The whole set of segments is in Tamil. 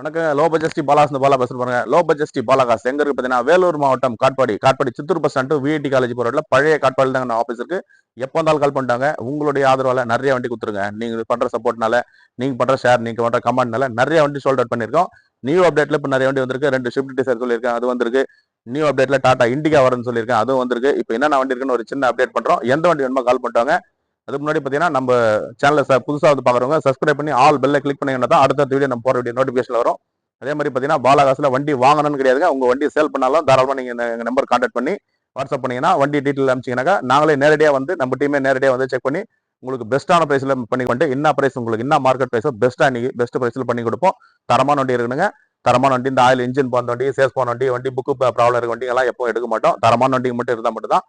வணக்கம் லோ பட்ஜெஸ்டி பாலாஸ் பாலா பேசுற பாருங்க. லோ பட்ஜெஸ்டி பாலாகாஸ் எங்க இருக்கு பாத்தீங்கன்னா வேலூர் மாவட்டம் Katpadi. Katpadi Chittoor bus stand VIT college போறதுல பழைய காட்பாடி தாங்க ஆஃபீஸ் இருக்கு. எப்போ வந்தாலும் கால் பண்ணிட்டாங்க. உங்களுடைய ஆதரவால நிறைய வண்டி கொடுத்துருங்க. நீங்க பண்ற சப்போர்ட்னால நீங்க பண்ற ஷேர் நீங்க பண்ற கமெண்ட்னால நிறைய வண்டி சோல்ட் அவுட் பண்ணிருக்கோம் நியூ அப்டேட்ல இப்போ நிறைய வண்டி வந்திருக்கு. ரெண்டு ஷிஃப்ட் டிசைர் சொல்லியிருக்கேன் அது வந்திருக்கு. நியூ அப்டேட்ல டாடா இண்டிகா வரும்னு சொல்லியிருக்கேன் அதுவும் வந்திருக்கு. இப்போ என்னென்ன வண்டி இருக்குன்னு ஒரு சின்ன அப்டேட் பண்றோம். எந்த வண்டி வேணுமோ கால் பண்ணிட்டாங்க அதுக்கு முன்னாடி பார்த்தீங்கன்னா நம்ம சேனலை புதுசாக வந்து பார்க்குறவங்க சப்ஸ்கிரைப் பண்ணி ஆல் பெல்ல கிளிக் பண்ணிங்கன்னா தான் அடுத்த வீடியோ நம்ம போகிற வீடியோ நோட்டிஃபிகேஷன் வரும். அதே மாதிரி பார்த்தீங்கன்னா பாலகாசில் வண்டி வாங்கணும்னு கிடையாதுங்க. உங்கள் வண்டி சேல் பண்ணாலும் தாராளமாக நீங்கள் எங்கள் நம்பர் கான்டாக்ட் பண்ணி வாட்ஸ்அப் பண்ணீங்கன்னா வண்டி டீட்டெயில் அனுப்பிச்சிங்கனாக்கா நாங்களே நேரடியாக வந்து நம்ம டீமே நேரடியாக வந்து செக் பண்ணி உங்களுக்கு பெஸ்ட்டான ப்ரைஸில் பண்ணி கொண்டு என்ன ப்ரைஸ் உங்களுக்கு என்ன மார்க்கெட் ப்ரைஸோ பெஸ்ட்டாக இன்றைக்கி பெஸ்ட் ப்ரைஸில் பண்ணி கொடுப்போம். தரமான வண்டி இருக்குனுங்க தரமான வண்டி இந்த ஆயில் இன்ஜின் போன வண்டி சேல்ஸ் போன வண்டி வண்டி புக்கு ப்ராப்ளம் இருக்க வண்டிங்கெல்லாம் எப்போ எடுக்க மாட்டோம். தரமான வண்டி மட்டும் இருந்தால் மட்டும் தான்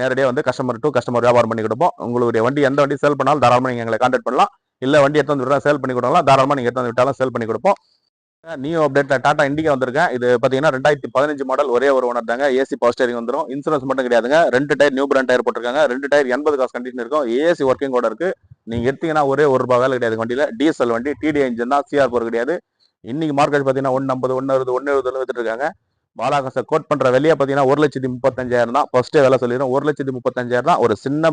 நேரடியாக வந்து கஸ்டமர் டு கஸ்டமர் வியாபாரம் பண்ணி கொடுப்போம். உங்களுடைய வண்டி எந்த வண்டி சேல் பண்ணாலும் தாராளமாக நீங்கள் எங்களை கான்டாக்ட் பண்ணலாம். இல்லை வண்டி எடுத்து வந்து சேல் பண்ணி கொடுக்கலாம். தாராளமாக நீங்கள் எடுத்து வந்து விட்டாலும் சேல் பண்ணி கொடுப்போம். நியூ அப்டேட்டில் டாடா இண்டிகா வந்திருக்கேன். இது பார்த்தீங்கன்னா ரெண்டாயிரத்தி பதினஞ்சு மாடல் ஒரே ஒரு ஓனர் தாங்க. ஏசி பவர் ஸ்டேரிங் வந்துடும் இன்சூரன்ஸ் மட்டும் கிடையாதுங்க. ரெண்டு டயர் நியூ பிராண்ட் டயர் போட்டிருக்காங்க. ரெண்டு டயர் எண்பது காசு கண்டிஷன் இருக்கும். ஏசி ஒர்க்கிங் கூட இருக்கு. நீங்கள் எடுத்தீங்கன்னா ஒரே ஒரு ரூபாய் வேலை கிடையாது வண்டியில். டீசல் வண்டி டிடி இன்ஜின் தான் சிஆர் போர் கிடையாது. இன்னைக்கு மார்க்கெட் பார்த்தீங்கன்னா ஒன்று ஐம்பது ஒன்று அறுபது ஒன்று எழுபதுல வித்துட்டு இருக்காங்க. பாலாகாசை கோட் பண்ற வெளியே பார்த்தீங்கன்னா ஒரு லட்சத்தி முப்பத்தஞ்சாயிரம் தான். ஃபர்ஸ்டே வேலை சொல்லிடுறோம். ஒரு லட்சத்தி முப்பத்தஞ்சாயிரம் தான். ஒரு சின்ன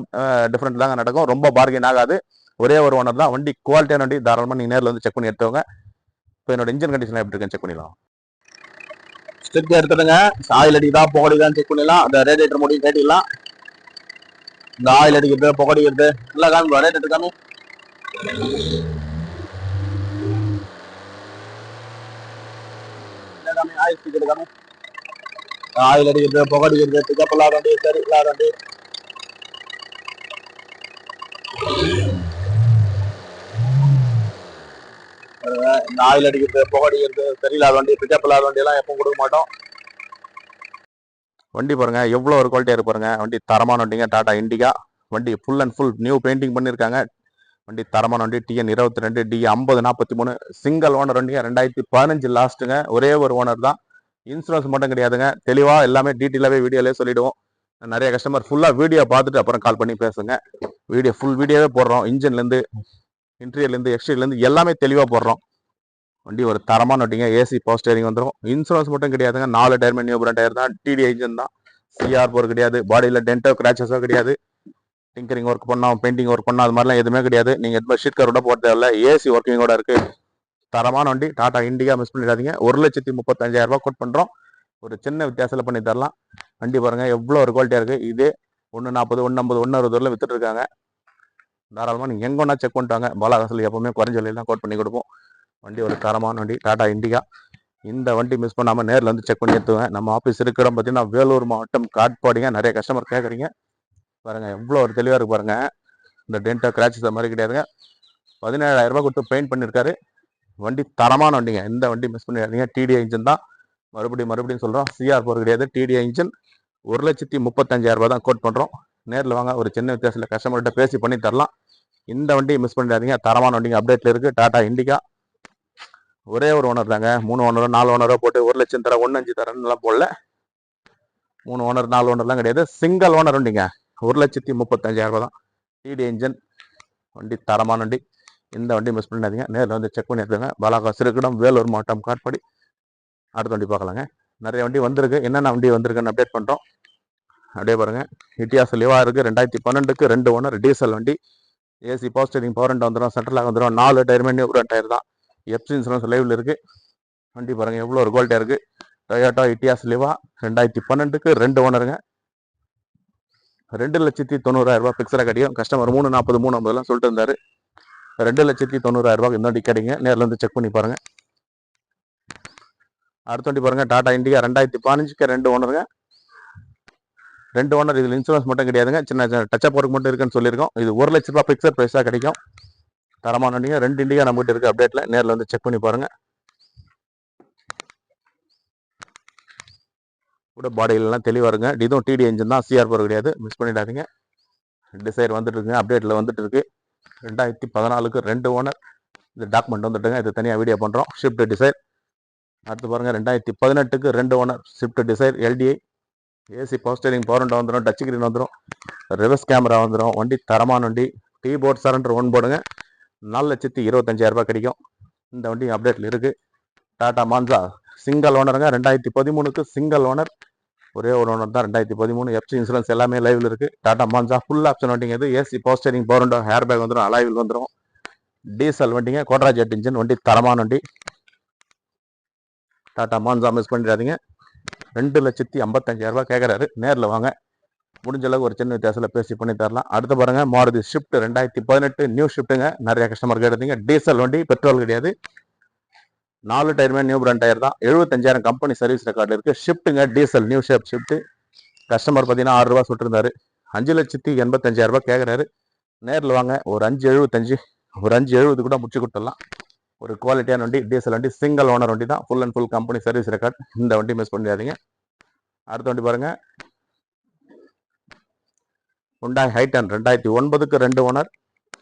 டிஃப்ரெண்ட் தாங்க நடக்கும். ரொம்ப பார்கெயின் ஆகாது. ஒரே ஒரு ஓனர் தான். வண்டி குவாலிட்டியான வண்டி தாராளமாக நீங்கள் நேரில் வந்து செக் பண்ணி எடுத்துவங்க இப்போ என்னோட இன்ஜின் கண்டிஷன் எப்படி இருக்குன்னு செக் பண்ணிடலாம். ஸ்டிக் எடுத்துடுங்க. ஆயில் அடிக்குதா? புகடிதான் செக் பண்ணிடலாம். அந்த ரேடியேட்டர் முடியும் கேட்டிடலாம் இந்த ஆயில் அடிக்கிறது புகடிக்கிறது. எல்லாம் காமி ரேடியேட்டர் காமி. ஆயில் ஸ்டிக் காமி. ஆயில் அடிக்கிறது புகடிக்கிறது பிக்கப் இல்லாத வண்டி சரி வண்டி இந்த ஆயில் அடிக்கிறது புகடிக்கிறது சரியில்லாத வண்டி பிக்கப் இல்லாத வண்டி எல்லாம் எப்பவும் கொடுக்க மாட்டோம். வண்டி பாருங்க எவ்வளோ ஒரு குவாலிட்டியாக இருக்கு பாருங்க. வண்டி தரமான வண்டிங்க டாடா இண்டிகா. வண்டி full and full new painting பண்ணியிருக்காங்க வண்டி தரமான வண்டி டிஎன் இருபத்தி ரெண்டு டி ஐம்பது நாற்பத்தி மூணு. சிங்கிள் ஓனர் வண்டிங்க ரெண்டாயிரத்தி பதினஞ்சு லாஸ்ட்டுங்க ஒரே ஒரு ஓனர் தான். இன்சூரன்ஸ் மட்டும் கிடையாதுங்க. தெளிவாக எல்லாமே டீட்டெயிலாகவே வீடியோலேயே சொல்லிடுவோம். நிறைய கஸ்டமர் ஃபுல்லாக வீடியோ பார்த்துட்டு அப்புறம் கால் பண்ணி பேசுங்க. வீடியோ ஃபுல் வீடியோவே போடுறோம். இன்ஜின்லேருந்து இன்டீரியர்லேருந்து எக்ஸ்டீரியர்லேருந்து எல்லாமே தெளிவாக போடுறோம். வண்டி ஒரு தரமான வண்டிங்க ஏசி பவர் ஸ்டேரிங் வந்துடும் இன்சூரன்ஸ் மட்டும் கிடையாதுங்க. நாலு டயர்மே நியூ பிராண்ட் டயர் தான். டிடி இன்ஜின் தான். சிஆர் போர் கிடையாது. பாடியில் டென்டோ கிராச்சஸோ கிடையாது. டிங்கரிங் ஒர்க் பண்ணோம் பெயிண்டிங் ஒர்க் பண்ணோம் அது மாதிரிலாம் எதுவுமே கிடையாது. நீங்கள் எதுவுமே ஷீட் கரோட போட தேவையில்ல. ஏசி ஒர்க்கிங்கோட இருக்குது தரமான வண்டி டாடா இண்டிகா மிஸ் பண்ணிடாதீங்க. ஒரு லட்சத்தி முப்பத்தஞ்சாயிரம் ரூபாய் கோட் பண்ணுறோம் ஒரு சின்ன வித்தியாசத்தில் பண்ணி தரலாம். வண்டி பாருங்கள் எவ்வளோ ஒரு குவாலிட்டியாக இருக்குது இதே ஒன்று நாற்பது ஒன்று ஐம்பது ஒன்று அறுபது வரலாம் வித்துட்டு தாராளமாக நீங்கள் எங்கே ஒன்றா செக் பண்ணிட்டாங்க பாலாகாசில் எப்போவுமே குறைஞ்ச விலையில கோட் பண்ணி கொடுப்போம். வண்டி ஒரு தரமான வண்டி டாடா இண்டிகா. இந்த வண்டி மிஸ் பண்ணாமல் நேரில் வந்து செக் பண்ணி எடுத்துவேன் நம்ம ஆஃபீஸ் இருக்கிற பார்த்தீங்கன்னா வேலூர் மாவட்டம் காட்பாடிங்க. நிறைய கஸ்டமர் கேட்குறீங்க. பாருங்கள் எவ்வளோ ஒரு தெளிவாக இருக்கு பாருங்கள் இந்த டென்டோ கிராச்சஸ் மாதிரி கிடையாதுங்க. பதினேழாயிரரூபா கொடுத்து பெயிண்ட் பண்ணியிருக்காரு வண்டி தரமான வண்டிங்க. எந்த வண்டி மிஸ் பண்ணிடாதீங்க. டிடிஐ இன்ஜின் தான். மறுபடியும் மறுபடியும் சொல்கிறோம் சிஆர் போர் கிடையாது. டிடிஐ இன்ஜின் ஒரு லட்சத்தி முப்பத்தஞ்சாயிரம் ரூபாய் தான் கோட் பண்ணுறோம் நேரில் வாங்க. ஒரு சின்ன வித்தியாசத்தில் கஸ்டமர்கிட்ட பேசி பண்ணி தரலாம். இந்த வண்டியை மிஸ் பண்ணிடாதீங்க. தரமான வண்டிங்க அப்டேட்டில் இருக்குது டாடா இண்டிகா ஒரே ஒரு ஓனர் தாங்க. மூணு ஓனரோ நாலு ஓனரோ போட்டு ஒரு லட்சம் தர ஒன்று அஞ்சு தரன்னுலாம் போடல. மூணு ஓனர் நாலு ஓனர்லாம் கிடையாது. சிங்கிள் ஓனர் வண்டிங்க. ஒரு லட்சத்தி முப்பத்தஞ்சாயிரம் தான். டிடி இன்ஜின் வண்டி தரமான வண்டி. இந்த வண்டி மிஸ் பண்ணாதீங்க நேரில் வந்து செக் பண்ணி எடுத்துங்க பாலாகா சிறுக்கிடம் வேலூர் மாவட்டம் காட்பாடி. அடுத்த வண்டி பார்க்கலாங்க. நிறைய வண்டி வந்திருக்கு. என்னென்ன வண்டி வந்திருக்குன்னு அப்டேட் பண்ணுறோம் அப்படியே பாருங்கள் இட்டியாஸ் லிவாக இருக்குது ரெண்டாயிரத்தி பன்னெண்டுக்கு ரெண்டு ஓனர் டீசல் வண்டி. ஏசி பவர் ஸ்டேரிங் பவர் வந்துடும் சென்ட்ரலாக வந்துடும் நாலு டயருமே நியூ டயர் தான். எப்சி இன்சூரன்ஸ் லைவில் இருக்குது வண்டி பாருங்கள் எவ்வளோ ஒரு கோல்டாக இருக்குது டொயோட்டோ இட்டியாஸ் லிவா. ரெண்டாயிரத்தி பன்னெண்டுக்கு ரெண்டு ஓனருங்க. ரெண்டு லட்சத்தி தொண்ணூறாயிரம் ரூபாய் பிக்சராக கஸ்டமர் மூணு நாற்பது மூணு ஐம்பதுலாம் சொல்லிட்டு இருந்தார். ரெண்டு லட்சத்தி தொண்ணூறாயிரம் ரூபாய் இந்த வண்டி கிடைங்க. நேரில் வந்து செக் பண்ணி பாருங்க. அடுத்த வண்டி பாருங்க. டாடா இண்டிகா ரெண்டாயிரத்தி பதினஞ்சுக்கு ரெண்டு ஓனருங்க ரெண்டு ஓனர் இதில் இன்சூரன்ஸ் மட்டும் கிடையாதுங்க. சின்ன டச்சப் ஒர்க் மட்டும் இருக்குன்னு சொல்லியிருக்கோம். இது ஒரு லட்ச ரூபா ஃபிக்ஸட் ப்ரைஸாக கிடைக்கும். தரமான வண்டிங்க. ரெண்டு இண்டிகா நம்மகிட்ட இருக்குது அப்டேட்டில் நேரில் வந்து செக் பண்ணி பாருங்கள் கூட பாடியிலலாம் தெளிவாக இருங்க. இதுவும் டிடி என்ஜின் தான். சிஆர் போகிற கிடையாது. மிஸ் பண்ணிடாதீங்க. டிசைர் வந்துட்டு இருக்குங்க. அப்டேட்டில் வந்துட்டுருக்கு ரெண்டாயிரத்தி பதினாலுக்கு ரெண்டு ஓனர் இது டாக்குமெண்ட் வந்துட்டுங்க. இது தனியாக வீடியோ பண்ணுறோம் ஷிஃப்ட் டிசைர் அடுத்து பாருங்கள் ரெண்டாயிரத்தி பதினெட்டுக்கு ரெண்டு owner Swift Dzire LDI AC power steering power window வந்துடும் டச் ஸ்க்ரீன் வந்துடும் ரிவர்ஸ் கேமரா வந்துடும் வண்டி தரமான வண்டி. டீ போர்ட் சரண்டர் ஒன் போடுங்க நாலு லட்சத்தி இருபத்தஞ்சாயிரம் ரூபாய் கிடைக்கும். இந்த வண்டி அப்டேட்டில் இருக்குது டாடா மான்சா சிங்கிள் ஓனருங்க ரெண்டாயிரத்தி பதிமூணுக்கு சிங்கிள் ஓனர் ஒரே ஒரு ஓனர் தான் ரெண்டாயிரத்தி பதிமூணு எஃப்சி இன்சூரன்ஸ் எல்லாமே லைவில் இருக்குது டாடா மான்சா ஃபுல் ஆப்ஷன் வண்டிங்க இது. AC power steering power airbag வந்துடும் அலாயில் வந்துடும் டீசல் வண்டிங்க கோட்ரா ஜெட் இன்ஜின் வண்டி தரமான வண்டி. டாடா மான்சா மிஸ் பண்ணிடாதீங்க. ரெண்டு லட்சத்தி ஐம்பத்தஞ்சாயிரம் ரூபாய் கேட்குறாரு நேரில் வாங்க. முடிஞ்ச அளவுக்கு ஒரு சின்ன வித்தியாசத்தில் பேசி பண்ணி தரலாம். அடுத்து பாருங்க மாருதி ஷிஃப்ட் ரெண்டாயிரத்தி பதினெட்டு நியூ ஷிஃப்ட்டுங்க நிறைய கஸ்டமர் கேட்டீங்க டீசல் வண்டி பெட்ரோல் கிடையாது. நாலு டயருமே நியூ பிராண்ட் டயர் தான். எழுபத்தஞ்சாயிரம் கம்பெனி சர்வீஸ் ரெக்கார்டில் இருக்குது ஷிஃப்ட்டுங்க diesel new shape Swift customer பார்த்தீங்கன்னா ஆறு ரூபா சுட்டிருந்தாரு. அஞ்சு லட்சத்தி எண்பத்தஞ்சாயிரம் ரூபாய் கேட்குறாரு நேரில் வாங்க. ஒரு அஞ்சு எழுபத்தஞ்சு ஒரு அஞ்சு எழுபது கூட முடிச்சு கொடுத்துடலாம். ஒரு குவாலிட்டியான வண்டி டீசல் வண்டி சிங்கிள் ஓனர் வண்டி தான். Full and full company service record இந்த வண்டி மிஸ் பண்ணிடாதீங்க. அடுத்த வண்டி பாருங்க. உண்டாய் ஹைட்டன் ரெண்டாயிரத்தி ஒன்பதுக்கு ரெண்டு ஓனர்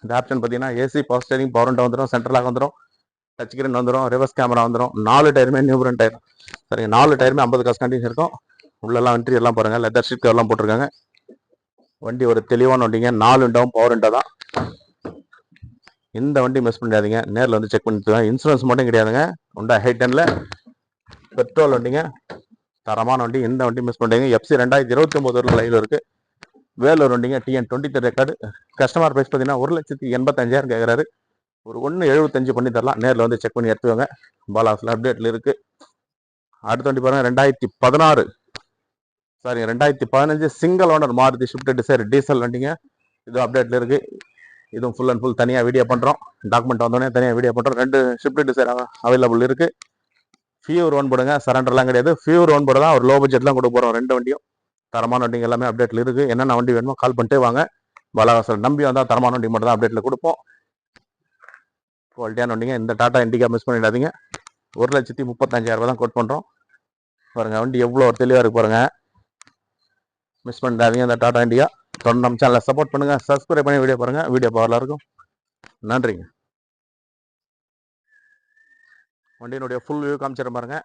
இந்த ஆப்ஷன் பார்த்தீங்கன்னா ஏசி பவர் ஸ்டேரிங் பவர் வந்துடும் சென்ட்ரலாக வந்துடும் டச் ஸ்க்ரீன் வந்துடும் ரிவர்ஸ் கேமரா வந்துடும் நாலு டயருமே நியூ டயர் சரிங்க நாலு டயருமே ஐம்பது காசு கண்டிஷன் இருக்கும். உள்ளெல்லாம் இன்ட்ரி எல்லாம் பாருங்கள் லெதர் ஷீட் கவர்லாம் போட்டிருக்காங்க. வண்டி ஒரு தெளிவான வண்டிங்க. நாலு விண்டோவும் பவர் விண்டோ தான். இந்த வண்டி மிஸ் பண்ணிடாதீங்க. நேரில் வந்து செக் பண்ணிட்டு இன்சூரன்ஸ் மட்டும் கிடையாதுங்க. உண்டா ஹைட்டனில் பெட்ரோல் வண்டிங்க. தரமான வண்டி. எந்த வண்டி மிஸ் பண்ணிட்டீங்க எஃப்சி ரெண்டாயிரத்தி இருபத்தி ஒம்பது ஒரு லைவில் இருக்குது வேலூர் வண்டிங்க TN twenty three record customer price பார்த்தீங்கன்னா ஒரு லட்சத்தி எண்பத்தஞ்சாயிரம் கேட்குறாரு. ஒரு ஒன்று எழுபத்தஞ்சு பண்ணி தரலாம். நேரில் வந்து செக் பண்ணி எடுத்துக்கோங்க. பாலாஸில் அப்டேட்டில் இருக்குது அடுத்த வண்டி பாருங்க. ரெண்டாயிரத்தி பதினாறு. சாரி ரெண்டாயிரத்தி பதினஞ்சு single owner Maruti Swift Dzire diesel வண்டிங்க. இது அப்டேட்டில் இருக்குது இதுவும் ஃபுல் அண்ட் ஃபுல் தனியாக வீடியோ பண்ணுறோம் டாக்குமெண்ட் வந்தோடனே தனியாக வீடியோ பண்ணுறோம் ரெண்டு ஷிஃப்ட் டிசைர் அவைலபிள் இருக்குது ஃபியூர் ஒன் போடுங்க. சரண்டர்லாம் கிடையாது. ஃபியூர் ஒன் போட தான் ஒரு லோ பட்ஜெட்லாம் கொடுக்க போகிறோம் ரெண்டு வண்டியும். தரமான வண்டிங்க எல்லாமே அப்டேட்டில் இருக்குது என்னென்ன வண்டி வேணுமோ கால் பண்ணிட்டே வாங்க. பாலாவாசல் நம்பி வந்தால் தரமான வண்டி மட்டும் தான் அப்டேட்டில் கொடுப்போம். குவாலிட்டியான வண்டிங்க. இந்த டாட்டா இண்டிகா மிஸ் பண்ணிடாதீங்க. ஒரு லட்சத்தி முப்பத்தஞ்சாயிரரூபா தான் கோட் பண்ணுறோம் பாருங்கள் வண்டி எவ்வளோ தெளிவாக இருக்கு பாருங்கள் மிஸ் பண்ணிடாதீங்க இந்த டாட்டா இண்டிகா தொடர்ந்து நம்ம சேனலை சப்போர்ட் பண்ணுங்கள் சப்ஸ்கிரைப் பண்ணி வீடியோ பாருங்கள் வீடியோ பவரில் இருக்கும். நன்றிங்க. வண்டியினுடைய ஃபுல் வியூ காமிச்சிட பாருங்கள்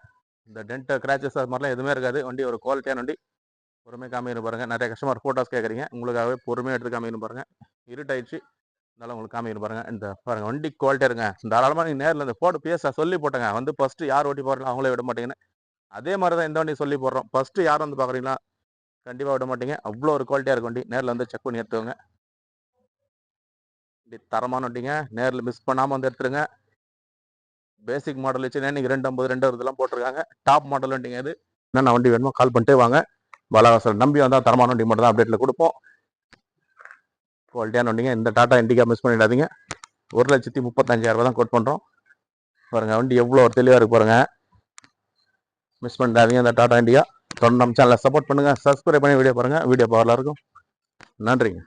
இந்த டென்ட்டு கிராச்சஸ் அது மாதிரிலாம் எதுவுமே இருக்காது. வண்டி ஒரு குவாலிட்டியான வண்டி. பொறுமையாக காமிக்கணும் பாருங்கள் நிறைய கஸ்டமர் ஃபோட்டோஸ் கேட்குறீங்க. உங்களுக்காகவே பொறுமையாக எடுத்து காமிக்கணும் பாருங்கள் இருட்டாயிடுச்சு. அதனால உங்களுக்கு காமிக்கணும் பாருங்க. இந்த பாருங்க வண்டி குவாலிட்டியாக இருங்க தாராளமாக நீங்கள் நேரில் இந்த போட்டு பேச சொல்லி போட்டங்க. வந்து ஃபர்ஸ்ட் யார் ஓட்டி போடுறீங்களோ அவங்களே விட மாட்டீங்கன்னு. அதே மாதிரி தான் இந்த வண்டி சொல்லி போடுறோம். ஃபஸ்ட்டு யார் வந்து பார்க்குறீங்களா கண்டிப்பாக விட மாட்டீங்க. அவ்வளோ ஒரு குவாலிட்டியாக இருக்கும் வண்டி. நேரில் வந்து செக் பண்ணி எடுத்துக்கோங்க. வண்டி தரமான வண்டிங்க. நேரில் மிஸ் பண்ணாமல் வந்து எடுத்துருங்க. பேசிக் மாடல் வச்சு இன்னைக்கு ரெண்டு ஐம்பது ரெண்டு இதெல்லாம் போட்டிருக்காங்க. டாப் மாடல் வண்டிங்க இது. என்னென்ன வண்டி வேணுமோ கால் பண்ணிட்டே வாங்க. பாலாவாசல் நம்பி வந்தால் தரமான வண்டி மட்டும் தான் அப்டேட்டில் கொடுப்போம். குவாலிட்டியான வண்டிங்க. இந்த டாடா இண்டிகா மிஸ் பண்ணிடாதீங்க. ஒரு லட்சத்தி முப்பத்தஞ்சாயிரரூபா தான் கோட் பண்ணுறோம் பாருங்கள் வண்டி எவ்வளோ தெளிவாக இருக்கு பாருங்கள் மிஸ் பண்ணிடாதீங்க இந்த டாடா இண்டிகா தொடர்ந்து நம்ம சேனலை சப்போர்ட் பண்ணுங்கள் சப்ஸ்கிரைப் பண்ணி வீடியோ பாருங்கள் வீடியோ பவரில் இருக்கும் நன்றிங்க.